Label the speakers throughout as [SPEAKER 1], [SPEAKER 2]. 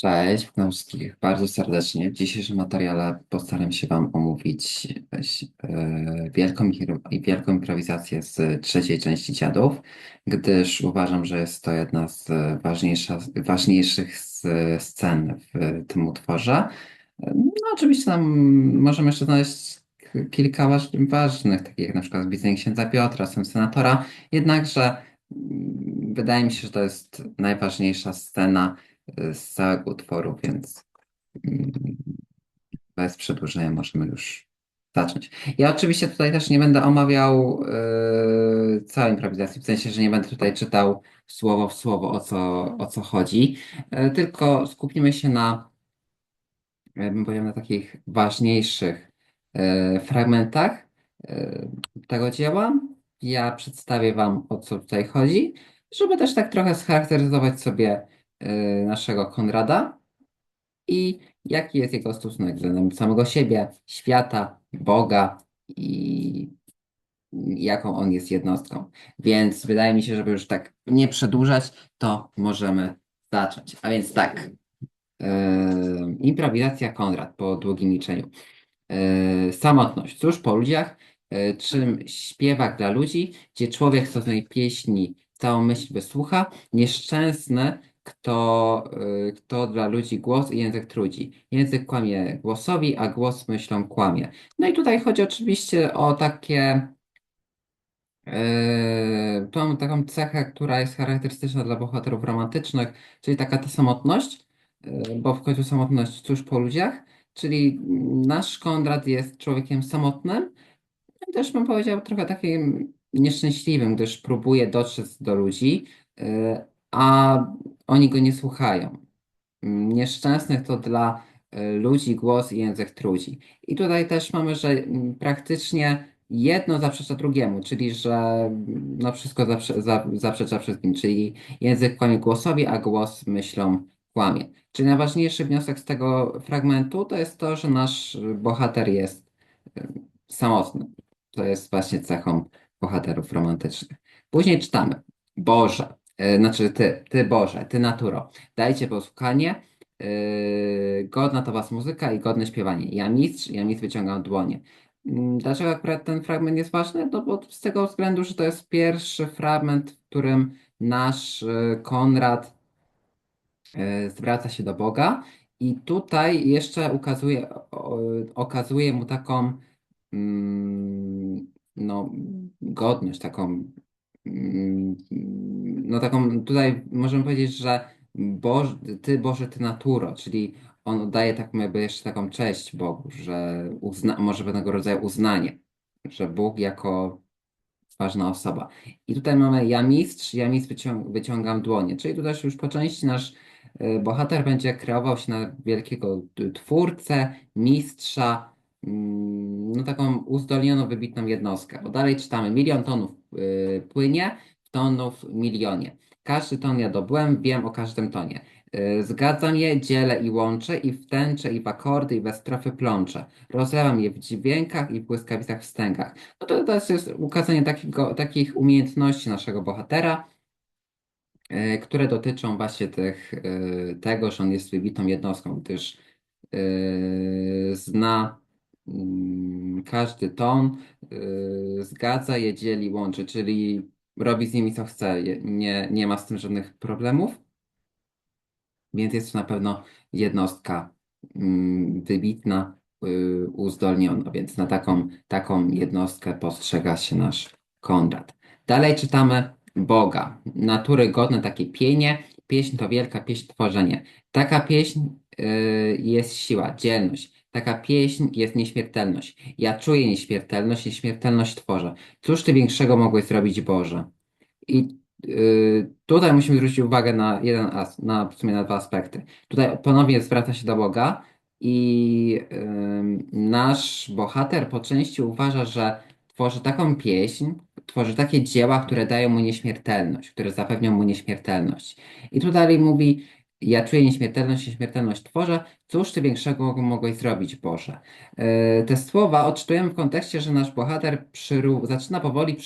[SPEAKER 1] Cześć, witam wszystkich bardzo serdecznie. W dzisiejszym materiale postaram się Wam omówić e, wielką, i- wielką improwizację z trzeciej części Dziadów, gdyż uważam, że jest to jedna z ważniejszych scen w tym utworze. No, oczywiście tam możemy jeszcze znaleźć kilka waż, ważnych, takich jak na przykład Zbidzenie Księdza Piotra, Syn Senatora, jednakże mm, wydaje mi się, że to jest najważniejsza scena z całego utworu, więc mm, bez przedłużenia możemy już zacząć. Ja oczywiście tutaj też nie będę omawiał yy, całej improwizacji, w sensie, że nie będę tutaj czytał słowo w słowo o co, o co chodzi, yy, tylko skupimy się na, bym powiedział, na takich ważniejszych yy, fragmentach yy, tego dzieła. Ja przedstawię Wam o co tutaj chodzi, żeby też tak trochę scharakteryzować sobie naszego Konrada i jaki jest jego stosunek względem samego siebie, świata, Boga i jaką on jest jednostką. Więc wydaje mi się, żeby już tak nie przedłużać, to możemy zacząć. A więc tak. Yy, improwizacja Konrad po długim milczeniu. Yy, samotność. Cóż po ludziach, yy, czym śpiewak dla ludzi, gdzie człowiek stosuje pieśni całą myśl wysłucha, nieszczęsny, kto, yy, kto dla ludzi głos i język trudzi. Język kłamie głosowi, a głos myślą kłamie. No i tutaj chodzi oczywiście o takie Yy, tą taką cechę, która jest charakterystyczna dla bohaterów romantycznych, czyli taka ta samotność, yy, bo w końcu samotność cóż po ludziach, czyli nasz Konrad jest człowiekiem samotnym, i też bym powiedział trochę takim nieszczęśliwym, gdyż próbuje dotrzeć do ludzi, yy, a oni go nie słuchają. Nieszczęsnych to dla y, ludzi głos i język trudzi. I tutaj też mamy, że praktycznie jedno zaprzecza drugiemu, czyli że no wszystko zaprze, za, zaprzecza wszystkim, czyli język kłamie głosowi, a głos myślą kłamie. Czyli najważniejszy wniosek z tego fragmentu to jest to, że nasz bohater jest samotny. To jest właśnie cechą bohaterów romantycznych. Później czytamy. Boże, znaczy ty, ty Boże, ty naturo, dajcie posłuchanie, yy, godna to was muzyka i godne śpiewanie. Ja mistrz, ja mistrz wyciągam dłonie. Mm, Dlaczego akurat ten fragment jest ważny? No bo z tego względu, że to jest pierwszy fragment, w którym nasz yy, Konrad zwraca się do Boga i tutaj jeszcze ukazuje, okazuje mu taką mm, no, godność, taką no taką tutaj możemy powiedzieć, że Boż, Ty Boże, Ty naturo, czyli on oddaje taką jakby jeszcze taką cześć Bogu, że uzna, może pewnego rodzaju uznanie, że Bóg jako ważna osoba. I tutaj mamy ja mistrz, ja mistrz wycią wyciągam dłonie, czyli tu też już po części nasz y, bohater będzie kreował się na wielkiego twórcę, mistrza, mm, no taką uzdolnioną, wybitną jednostkę. Bo dalej czytamy, milion tonów y, płynie, tonów milionie. Każdy ton ja dobyłem, wiem o każdym tonie. Y, Zgadzam je, dzielę i łączę, i w tęcze, i w akordy, i we strofy plączę. Rozlewam je w dźwiękach i w błyskawicach wstęgach. No to też jest ukazanie takiego, takich umiejętności naszego bohatera, y, które dotyczą właśnie tych, y, tego, że on jest wybitną jednostką, gdyż y, zna mm, każdy ton, y, zgadza je, dzieli, łączy, czyli robi z nimi co chce, nie, nie ma z tym żadnych problemów. Więc jest to na pewno jednostka mm, wybitna, y, uzdolniona, więc na taką, taką jednostkę postrzega się nasz Konrad. Dalej czytamy Boga, natury godne takie pienie, pieśń to wielka pieśń tworzenie. Taka pieśń y, jest siła, dzielność. Taka pieśń jest nieśmiertelność. Ja czuję nieśmiertelność, nieśmiertelność tworzę. Cóż ty większego mogłeś zrobić, Boże? I y, tutaj musimy zwrócić uwagę na jeden as, na w sumie na dwa aspekty. Tutaj ponownie zwraca się do Boga i ym, nasz bohater po części uważa, że tworzy taką pieśń, tworzy takie dzieła, które dają mu nieśmiertelność, które zapewnią mu nieśmiertelność. I tu dalej mówi, ja czuję nieśmiertelność, nieśmiertelność tworzę, cóż ty większego mogłeś zrobić, Boże? E, Te słowa odczytujemy w kontekście, że nasz bohater przyró- zaczyna powoli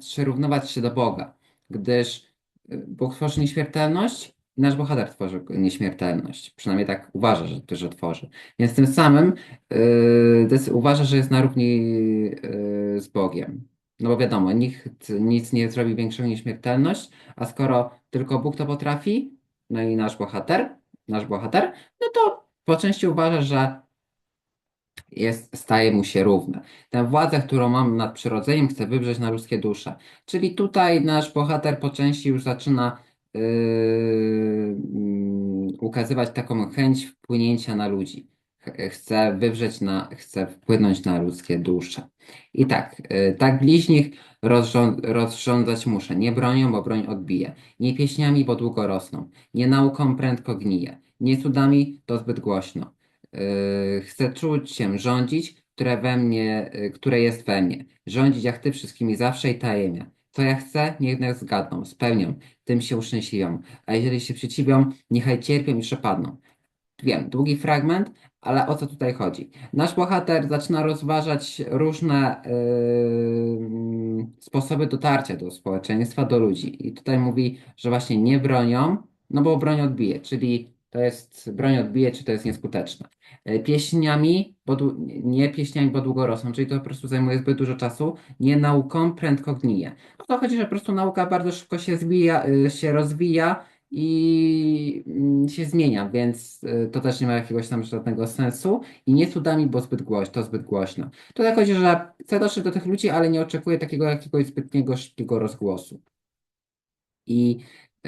[SPEAKER 1] przyrównywać się do Boga, gdyż e, Bóg tworzy nieśmiertelność, nasz bohater tworzy nieśmiertelność. Przynajmniej tak uważa, że, że tworzy. Więc tym samym yy, uważa, że jest na równi yy, z Bogiem. No bo wiadomo, nikt nic nie zrobi większego niż śmiertelność, a skoro tylko Bóg to potrafi, no i nasz bohater, nasz bohater, no to po części uważa, że jest, staje mu się równe. Tę władzę, którą mam nad przyrodzeniem, chce wywrzeć na ludzkie dusze. Czyli tutaj nasz bohater po części już zaczyna yy, mm, ukazywać taką chęć wpłynięcia na ludzi. Ch- Chce wywrzeć na, chce wpłynąć na ludzkie dusze. I tak, yy, tak bliźnich rozrząd, rozrządzać muszę. Nie bronią, bo broń odbije. Nie pieśniami, bo długo rosną. Nie nauką, prędko gnije. Nie cudami, to zbyt głośno. Yy, chcę czuć się rządzić, które we mnie, yy, które jest we mnie. Rządzić jak ty wszystkimi zawsze i tajemnie. Co ja chcę, niech nas zgadną, spełnią, tym się uszczęśliwią. A jeżeli się przeciwią, niechaj cierpią i przepadną. Wiem, długi fragment, ale o co tutaj chodzi? Nasz bohater zaczyna rozważać różne yy, sposoby dotarcia do społeczeństwa, do ludzi. I tutaj mówi, że właśnie nie bronią, no bo broń odbije, czyli to jest broń odbije, czy to jest nieskuteczne. Yy, Pieśniami, bo, nie pieśniami, bo długo rosną, czyli to po prostu zajmuje zbyt dużo czasu, nie nauką, prędko gnije. O to chodzi, że po prostu nauka bardzo szybko się zwija, yy, się rozwija i mm, się zmienia, więc y, to też nie ma jakiegoś tam żadnego sensu i nie cudami, bo zbyt głośno, to zbyt głośno. Tutaj chodzi, że chce dotrzeć do tych ludzi, ale nie oczekuje takiego jakiegoś zbytniego szybkiego rozgłosu. I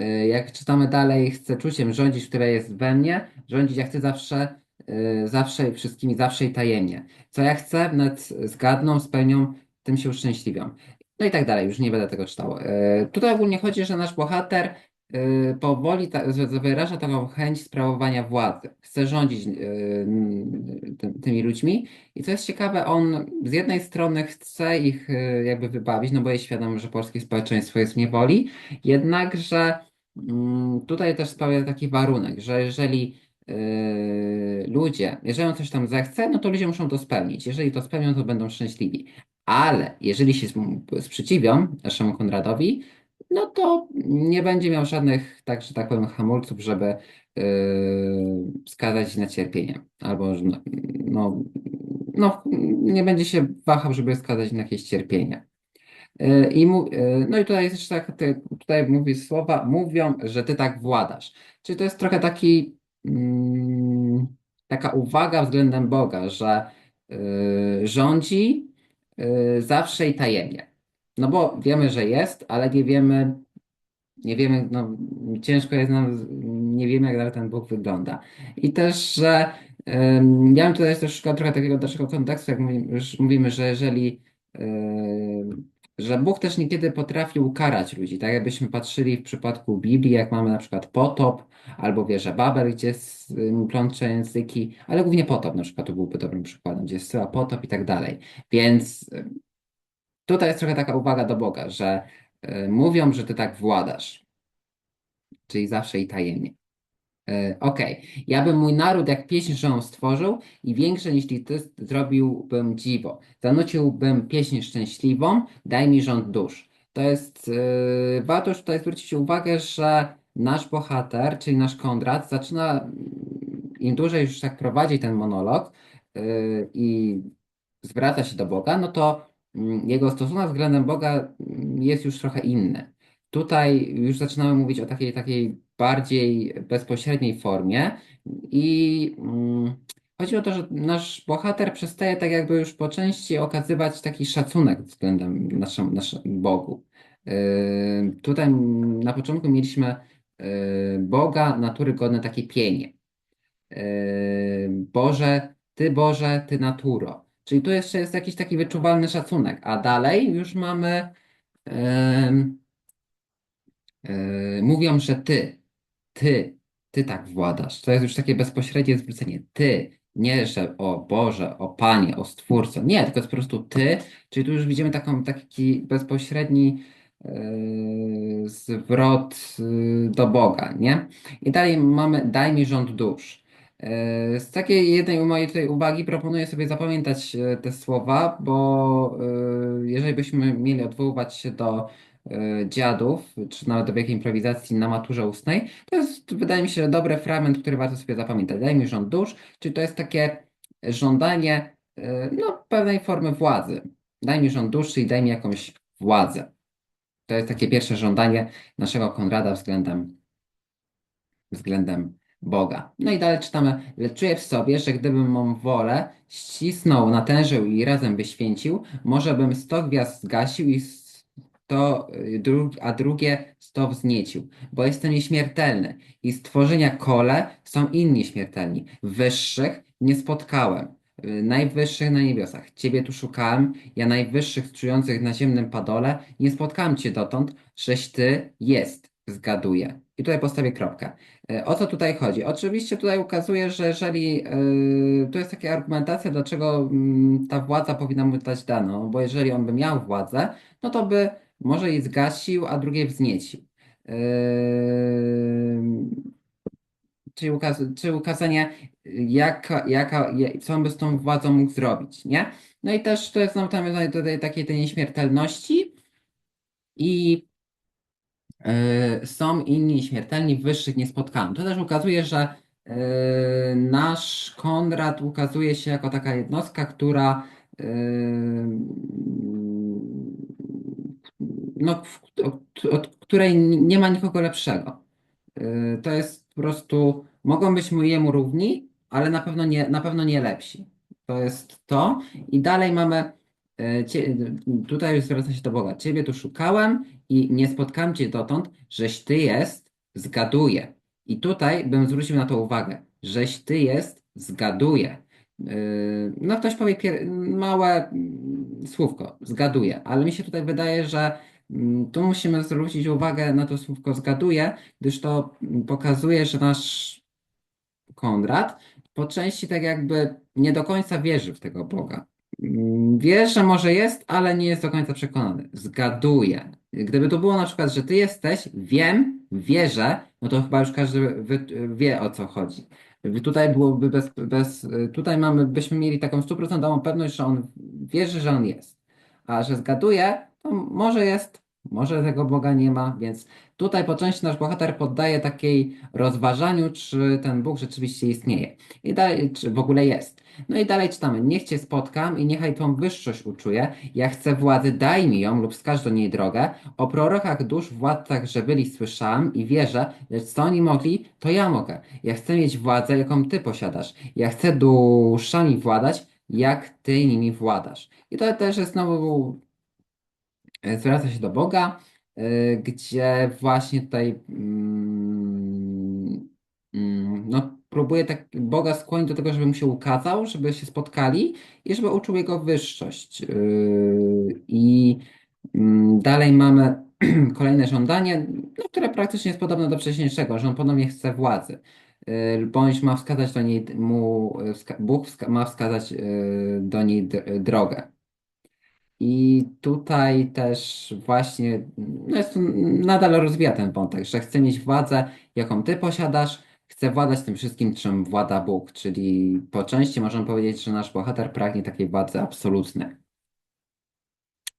[SPEAKER 1] y, jak czytamy dalej, chcę czuciem rządzić, które jest we mnie, rządzić jak ty zawsze, y, zawsze i wszystkimi, zawsze i tajemnie. Co ja chcę, wnet zgadną, spełnią, tym się uszczęśliwią. No i tak dalej, już nie będę tego czytał. Tutaj ogólnie chodzi, że nasz bohater powoli z- z- wyraża taką chęć sprawowania władzy. Chce rządzić y, ty, tymi ludźmi. I co jest ciekawe, on z jednej strony chce ich y, jakby wybawić, no bo jest świadom, że polskie społeczeństwo jest w niewoli, jednakże mm, tutaj też sprawia taki warunek, że jeżeli ludzie, jeżeli on coś tam zechce, no to ludzie muszą to spełnić. Jeżeli to spełnią, to będą szczęśliwi. Ale jeżeli się sprzeciwią naszemu Konradowi, no to nie będzie miał żadnych, tak, że tak powiem, hamulców, żeby yy, skazać na cierpienie. Albo, no, no, no, nie będzie się wahał, żeby skazać na jakieś cierpienie. Yy, I mu, yy, no i tutaj jest jeszcze tak, ty- tutaj mówi słowa, mówią, że ty tak władasz. Czyli to jest trochę taki, mm, taka uwaga względem Boga, że yy, rządzi zawsze i tajemnie. No bo wiemy, że jest, ale nie wiemy, nie wiemy, no ciężko jest nam, nie wiemy, jak nawet ten Bóg wygląda. I też, że ym, ja bym tutaj też trochę takiego dalszego kontekstu, jak mówimy, mówimy, że jeżeli, że Bóg też niekiedy potrafi ukarać ludzi, tak jakbyśmy patrzyli w przypadku Biblii, jak mamy na przykład potop, albo wieżę Babel, gdzie jest plącze języki, ale głównie potop na przykład to byłby dobrym przykładem, gdzie jest syła potop i tak dalej. Więc Tutaj jest trochę taka uwaga do Boga, że y, mówią, że ty tak władasz, czyli zawsze i tajemnie. Y, Okej, ja bym mój naród jak pieśń żą stworzył i większe niż ty zrobiłbym dziwo. Zanuciłbym pieśń szczęśliwą, daj mi rząd dusz. To jest, y, warto już tutaj zwrócić uwagę, że nasz bohater, czyli nasz Konrad, zaczyna, im dłużej już tak prowadzi ten monolog y, i zwraca się do Boga, no to jego stosunek względem Boga mm, jest już trochę inny. Tutaj już zaczynamy mówić o takiej, takiej bardziej bezpośredniej formie i mm, chodzi o to, że nasz bohater przestaje tak jakby już po części okazywać taki szacunek względem naszemu, naszemu Bogu. Yy, tutaj mm, na początku mieliśmy yy, Boga natury godne takie pienie. Yy, Boże, Ty Boże, Ty naturo. Czyli tu jeszcze jest jakiś taki wyczuwalny szacunek, a dalej już mamy em, e, mówią, że Ty, Ty, Ty tak władasz. To jest już takie bezpośrednie zwrócenie. Ty, nie, że o Boże, o Panie, o Stwórco. Nie, tylko jest po prostu Ty, czyli tu już widzimy taką, taki bezpośredni e, zwrot e, do Boga, nie? I dalej mamy daj mi rząd dusz. E, Z takiej jednej mojej tutaj uwagi proponuję sobie zapamiętać e, te słowa, bo e, jeżeli byśmy mieli odwoływać się do dziadów, czy nawet do wielkiej improwizacji na maturze ustnej, to jest, wydaje mi się, dobry fragment, który warto sobie zapamiętać. Daj mi rząd dusz, czyli to jest takie żądanie no, pewnej formy władzy. Daj mi rząd duszy i daj mi jakąś władzę. To jest takie pierwsze żądanie naszego Konrada względem, względem Boga. No i dalej czytamy, lecz czuję w sobie, że gdybym mą wolę ścisnął, natężył i razem wyświęcił, może bym sto gwiazd zgasił i sto, y, a drugie sto wzniecił, bo jestem nieśmiertelny i stworzenia kole są inni śmiertelni. Wyższych nie spotkałem, y, najwyższych na niebiosach. Ciebie tu szukałem, ja najwyższych czujących na ziemnym padole, nie spotkałem Cię dotąd, żeś Ty jest, zgaduję. I tutaj postawię kropkę. Y, O co tutaj chodzi? Oczywiście tutaj ukazuje, że jeżeli yy, to jest taka argumentacja, dlaczego mm, ta władza powinna mu zostać dana, bo jeżeli on by miał władzę, no to by może jej zgasił, a drugie wzniecił. Yy, czyli, ukaz czyli ukazanie, jaka, jaka, co on by z tą władzą mógł zrobić, nie? No i też to jest znowu nawiązanie do takiej tej nieśmiertelności i yy, są inni śmiertelni, wyższych nie spotkałem. To też ukazuje, że yy, nasz Konrad ukazuje się jako taka jednostka, która yy, no, od, której nie ma nikogo lepszego. To jest po prostu, mogą być mu jemu równi, ale na pewno nie, na pewno nie lepsi. To jest to. I dalej mamy, cie, tutaj już zwraca się do Boga. Ciebie tu szukałem i nie spotkałem Cię dotąd, żeś Ty jest, zgaduję. I tutaj bym zwrócił na to uwagę, żeś Ty jest, zgaduję. Yy, No ktoś powie małe mm, słówko, zgaduję, ale mi się tutaj wydaje, że mm, tu musimy zwrócić uwagę na to słówko zgaduję, gdyż to mm, pokazuje, że nasz Konrad po części tak jakby nie do końca wierzy w tego Boga. Mm, Wie, że może jest, ale nie jest do końca przekonany. Zgaduje. Gdyby to było na przykład, że ty jesteś, wiem, wierzę, no to chyba już każdy wie o co chodzi. Tutaj byłoby bez, bez, tutaj mamy, byśmy mieli taką stuprocentową pewność, że on wierzy, że on jest. A że zgaduje, to może jest, może tego Boga nie ma, więc Tutaj po części nasz bohater poddaje takiej rozważaniu, czy ten Bóg rzeczywiście istnieje. I dalej, czy w ogóle jest. No i dalej czytamy. Niech Cię spotkam i niechaj tą wyższość uczuję. Ja chcę władzy, daj mi ją lub wskaż do niej drogę. O prorokach dusz, władcach, że byli słyszałem i wierzę, lecz co oni mogli, to ja mogę. Ja chcę mieć władzę, jaką Ty posiadasz. Ja chcę duszami władać, jak Ty nimi władasz. I to też jest znowu e, zwraca się do Boga, e, gdzie właśnie tutaj mm, mm, no, próbuje tak Boga skłonić do tego, żeby mu się ukazał, żeby się spotkali i żeby uczuł jego wyższość. E, I mm, dalej mamy kolejne żądanie, no, które praktycznie jest podobne do wcześniejszego, że on ponownie chce władzy. E, Bądź ma wskazać do niej, mu, Bóg wska ma wskazać do niej drogę. I tutaj też właśnie no jest, nadal rozwija ten wątek, że chce mieć władzę, jaką ty posiadasz, chce władać tym wszystkim, czym włada Bóg, czyli po części możemy powiedzieć, że nasz bohater pragnie takiej władzy absolutnej.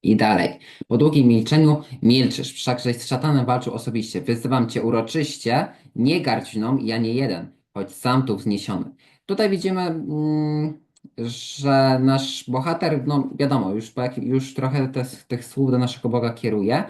[SPEAKER 1] I dalej. Po długim milczeniu milczysz, wszakżeś z szatanem walczył osobiście. Wyzywam cię uroczyście, nie mną, ja nie jeden, choć sam tu wzniesiony. Tutaj widzimy, mm, że nasz bohater, no wiadomo, już, po jakim, już trochę te, tych słów do naszego Boga kieruje,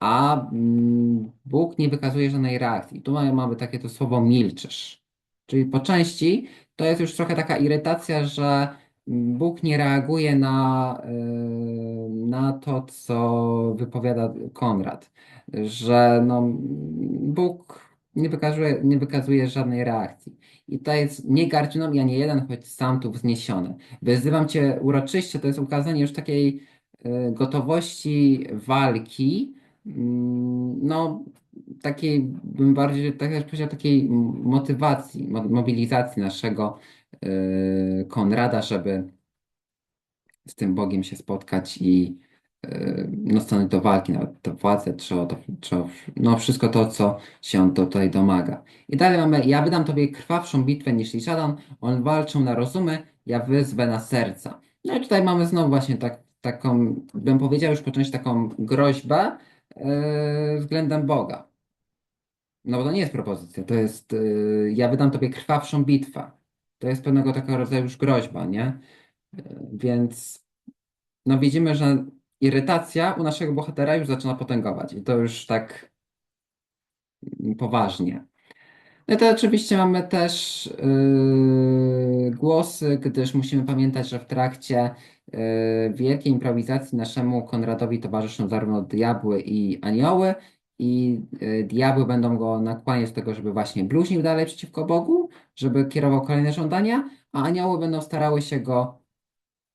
[SPEAKER 1] a mm, Bóg nie wykazuje żadnej reakcji. Tu mamy, takie to słowo milczysz. Czyli po części to jest już trochę taka irytacja, że Bóg nie reaguje na, y, na to, co wypowiada Konrad, że no, Bóg nie wykazuje, nie wykazuje żadnej reakcji. I to jest nie gardź mną, ja nie jeden, choć sam tu wzniesiony. Wyzywam cię uroczyście, to jest ukazanie już takiej y, gotowości walki, mm, no takiej, bym bardziej, tak jak powiedział, takiej motywacji, mo- mobilizacji naszego y, Konrada, żeby z tym Bogiem się spotkać i y, stanąć do walki, nawet to władzę, czy o czy o, no wszystko to, co się on tutaj domaga. I dalej mamy, ja wydam tobie krwawszą bitwę niż Liszadon, on walczą na rozumy, ja wyzwę na serca. No i tutaj mamy znowu właśnie tak, taką, bym powiedział już po części taką groźbę, e, względem Boga. No bo to nie jest propozycja, to jest e, ja wydam tobie krwawszą bitwę. To jest pewnego takiego rodzaju już groźba, nie? E, Więc no widzimy, że irytacja u naszego bohatera już zaczyna potęgować i to już tak poważnie. No i to oczywiście mamy też yy, głosy, gdyż musimy pamiętać, że w trakcie yy, wielkiej improwizacji naszemu Konradowi towarzyszą zarówno diabły i anioły, i yy, diabły będą go nakłaniać do tego, żeby właśnie bluźnił dalej przeciwko Bogu, żeby kierował kolejne żądania, a anioły będą starały się go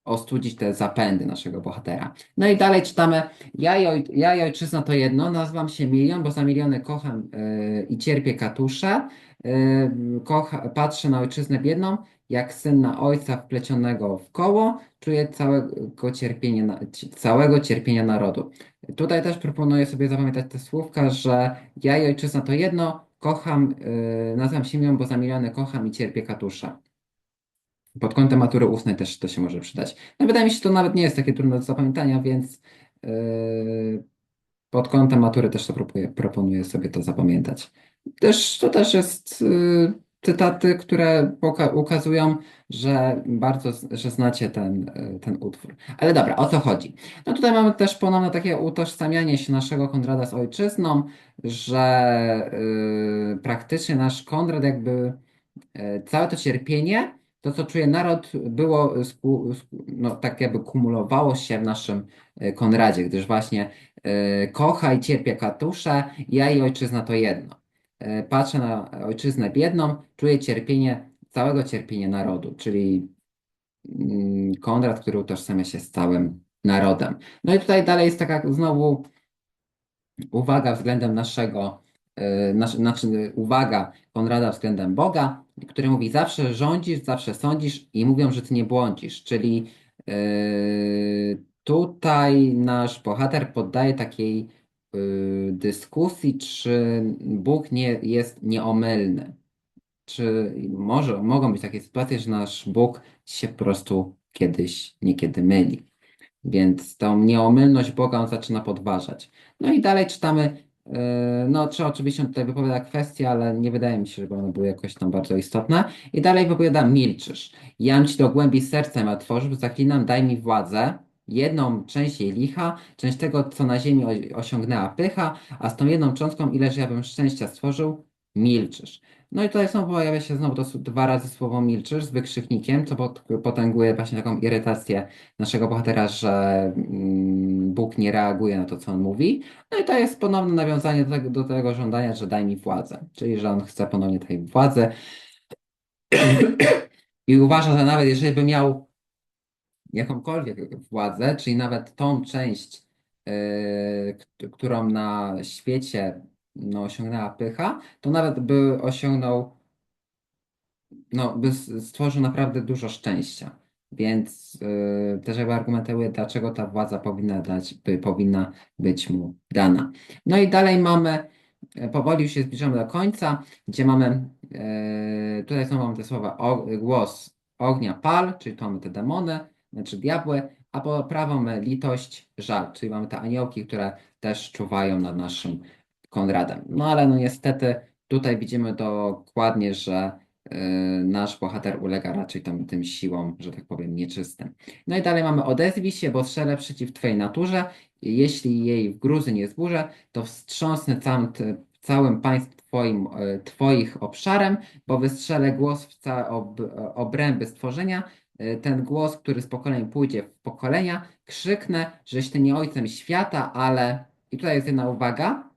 [SPEAKER 1] ostudzić te zapędy naszego bohatera. No i dalej czytamy, ja i, oj, ja i ojczyzna to jedno, nazywam się Milion, bo za miliony kocham yy, i cierpię katusze, yy, kocha, patrzę na ojczyznę biedną, jak syn na ojca wplecionego w koło, czuję całego cierpienia, całego cierpienia narodu. Tutaj też proponuję sobie zapamiętać te słówka, że ja i ojczyzna to jedno, kocham, yy, nazywam się Milion, bo za miliony kocham i cierpię katusze. Pod kątem matury ustnej też to się może przydać. No wydaje mi się, że to nawet nie jest takie trudne do zapamiętania, więc yy, pod kątem matury też to proponuję, proponuję sobie to zapamiętać. Też, to też jest yy, cytaty, które ukazują, że bardzo, że znacie ten, yy, ten utwór. Ale dobra, o co chodzi? No tutaj mamy też ponowne takie utożsamianie się naszego Konrada z ojczyzną, że yy, praktycznie nasz Konrad jakby e, całe to cierpienie, to co czuje naród, było no, tak jakby kumulowało się w naszym e, Konradzie, gdyż właśnie e, kocha i cierpię katusze, ja i ojczyzna to jedno. E, Patrzę na ojczyznę biedną, czuję cierpienie, całego cierpienia narodu, czyli mm, Konrad, który utożsamia się z całym narodem. No i tutaj dalej jest taka znowu uwaga względem naszego, nasz, znaczy uwaga Konrada względem Boga, który mówi zawsze rządzisz, zawsze sądzisz i mówią, że ty nie błądzisz, czyli e, tutaj nasz bohater poddaje takiej e, dyskusji, czy Bóg nie jest nieomylny. Czy może, mogą być takie sytuacje, że nasz Bóg się po prostu kiedyś, niekiedy myli. Więc tą nieomylność Boga on zaczyna podważać. No i dalej czytamy, no czy oczywiście tutaj wypowiada kwestie, ale nie wydaje mi się, żeby one były jakoś tam bardzo istotne. I dalej wypowiada, milczysz. Jam ci do głębi serca ma tworzył, zaklinam, daj mi władzę. Jedną część jej licha, część tego, co na ziemi osiągnęła pycha, a z tą jedną cząstką, ileż ja bym szczęścia stworzył, milczysz. No i tutaj znowu pojawia się znowu to dwa razy słowo milczysz z wykrzyknikiem, co pot- potęguje właśnie taką irytację naszego bohatera, że mm, Bóg nie reaguje na to, co on mówi. No i to jest ponowne nawiązanie do tego, do tego żądania, że daj mi władzę. Czyli, że on chce ponownie tej władzy. I uważa, że nawet jeżeli by miał jakąkolwiek władzę, czyli nawet tą część, yy, którą na świecie no, osiągnęła pycha, to nawet by osiągnął no, by stworzył naprawdę dużo szczęścia. Więc yy, też jakby argumentuje, dlaczego ta władza powinna dać, by, powinna być mu dana. No i dalej mamy, e, powoli już się zbliżamy do końca, gdzie mamy, yy, tutaj znowu mamy te słowa, o, głos ognia pal, czyli to mamy te demony, znaczy diabły, a po prawo mamy litość, żal, czyli mamy te aniołki, które też czuwają nad naszym Konradem. No ale no niestety tutaj widzimy dokładnie, że yy, nasz bohater ulega raczej tam, tym siłom, że tak powiem, nieczystym. No i dalej mamy odezwij się, bo strzelę przeciw Twojej naturze. Jeśli jej w gruzy nie zburzę, to wstrząsnę całym, całym państw twoim, e, Twoich obszarem, bo wystrzelę głos w całe ob, obręby stworzenia. E, Ten głos, który z pokoleń pójdzie w pokolenia, krzyknę, żeś Ty nie ojcem świata, ale... I tutaj jest jedna uwaga,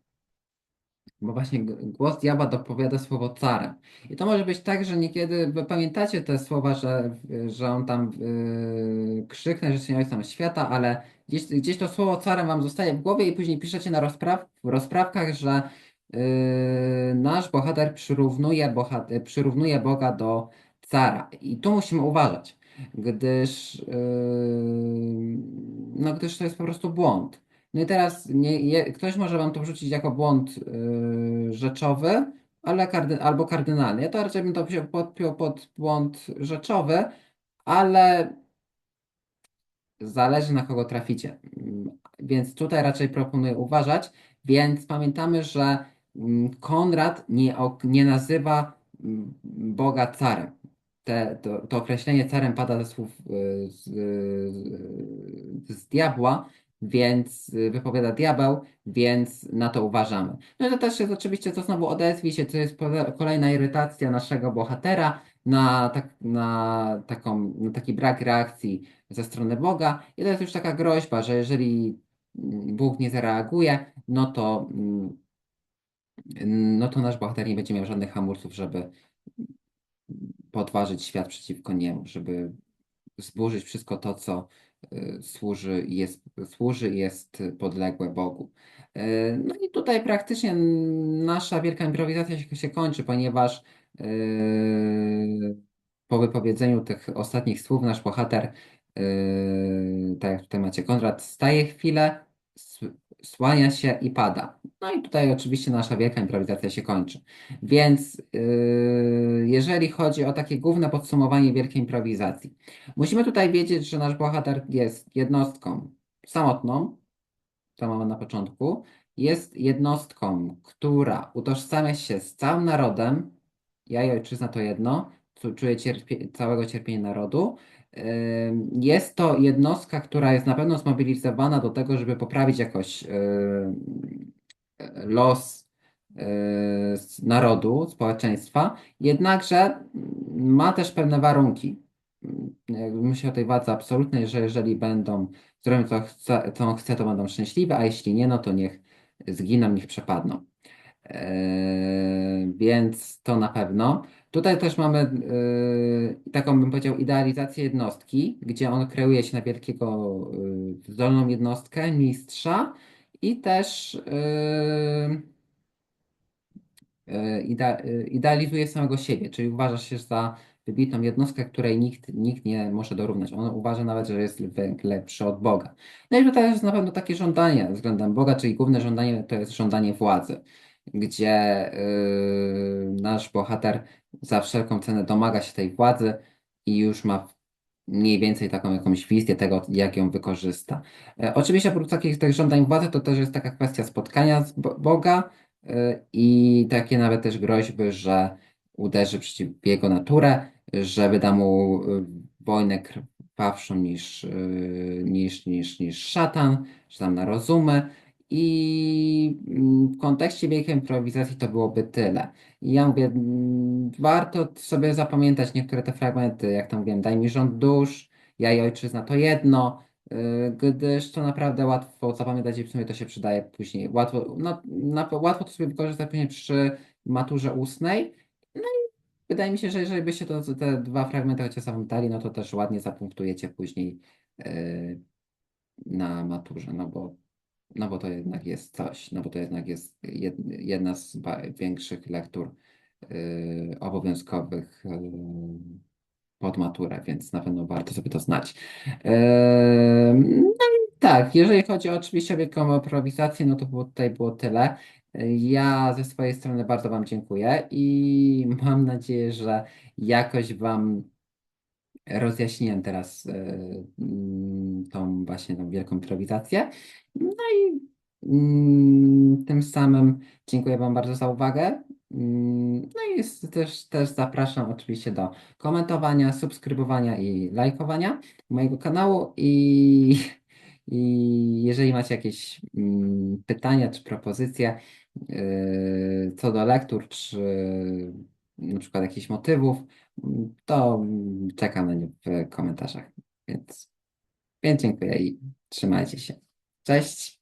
[SPEAKER 1] bo właśnie głos diabła dopowiada słowo carem. I to może być tak, że niekiedy wy pamiętacie te słowa, że, że on tam yy, że się nie ojcem świata, ale gdzieś, gdzieś to słowo carem wam zostaje w głowie i później piszecie na rozpraw, w rozprawkach, że yy, nasz bohater przyrównuje, bohat, przyrównuje Boga do cara. I tu musimy uważać, gdyż, yy, no, gdyż to jest po prostu błąd. No i teraz nie, je, ktoś może wam to wrzucić jako błąd yy, rzeczowy, ale kardy, albo kardynalny. Ja to raczej bym to podpiął pod błąd rzeczowy, ale zależy na kogo traficie. Mm, Więc tutaj raczej proponuję uważać. Więc pamiętamy, że mm, Konrad nie, nie nazywa mm, Boga carem. Te, to, to określenie carem pada ze słów y, z, z, z diabła, więc y, wypowiada diabeł, więc na to uważamy. No i to też jest oczywiście, to znowu odezwij się, to jest kolejna irytacja naszego bohatera na, tak, na, taką, na taki brak reakcji ze strony Boga. I to jest już taka groźba, że jeżeli mm, Bóg nie zareaguje, no to, mm, no to nasz bohater nie będzie miał żadnych hamulców, żeby podważyć świat przeciwko niemu, żeby zburzyć wszystko to, co służy jest, służy jest podległe Bogu. Y, No i tutaj praktycznie nasza wielka improwizacja się, się kończy, ponieważ y, po wypowiedzeniu tych ostatnich słów nasz bohater, y, tak jak tutaj macie, Konrad staje chwilę, słania się i pada. No i tutaj oczywiście nasza wielka improwizacja się kończy. Więc yy, jeżeli chodzi o takie główne podsumowanie wielkiej improwizacji, musimy tutaj wiedzieć, że nasz bohater jest jednostką samotną, to mamy na początku, jest jednostką, która utożsamia się z całym narodem, ja i ojczyzna to jedno, czuje cierpie, całego cierpienia narodu. Jest to jednostka, która jest na pewno zmobilizowana do tego, żeby poprawić jakoś los z narodu, społeczeństwa, jednakże ma też pewne warunki. Myślę o tej władzy absolutnej, że jeżeli będą zrobią co chce, co chce, to będą szczęśliwe, a jeśli nie, no to niech zginą, niech przepadną. Eee, więc to na pewno. Tutaj też mamy eee, taką, bym powiedział, idealizację jednostki, gdzie on kreuje się na wielkiego, eee, zdolną jednostkę, mistrza i też e, idealizuje samego siebie, czyli uważa się za wybitną jednostkę, której nikt, nikt nie może dorównać. On uważa nawet, że jest le- lepszy od Boga. No i tutaj jest na pewno takie żądanie względem Boga, czyli główne żądanie to jest żądanie władzy, gdzie e, nasz bohater za wszelką cenę domaga się tej władzy i już ma mniej więcej taką jakąś wizję tego, jak ją wykorzysta. E, Oczywiście oprócz takich tych żądań władzy, to też jest taka kwestia spotkania z Bo- Boga, y, i takie nawet też groźby, że uderzy przeciw jego naturę, że wyda mu y, wojnę krwawszą niż, y, niż, niż, niż szatan, że tam na rozumy. I mm, w kontekście wielkiej improwizacji to byłoby tyle. I ja mówię, mm, warto sobie zapamiętać niektóre te fragmenty, jak tam mówiłem, daj mi rząd dusz, ja i ojczyzna to jedno. Yy, gdyż to naprawdę łatwo zapamiętać i w sumie to się przydaje później. Łatwo, no, na, łatwo to sobie wykorzystać później przy maturze ustnej. No i wydaje mi się, że jeżeli byście to, te dwa fragmenty chociaż zapamiętali, no to też ładnie zapunktujecie później yy, na maturze, no bo, no bo to jednak jest coś, no bo to jednak jest jed, jedna z większych lektur yy, obowiązkowych yy, pod maturę, więc na pewno warto sobie to znać. Ehm, No i tak, jeżeli chodzi oczywiście o wielką improwizację, no to było, tutaj było tyle. Ja ze swojej strony bardzo Wam dziękuję i mam nadzieję, że jakoś Wam rozjaśniłem teraz e, mm, tą właśnie tą wielką improwizację. No i mm, tym samym dziękuję Wam bardzo za uwagę. Mm, No i też, też zapraszam oczywiście do komentowania, subskrybowania i lajkowania mojego kanału i, i jeżeli macie jakieś pytania czy propozycje yy, co do lektur, czy na przykład jakichś motywów, to czekam na nie w komentarzach. Więc, więc dziękuję i trzymajcie się. Cześć!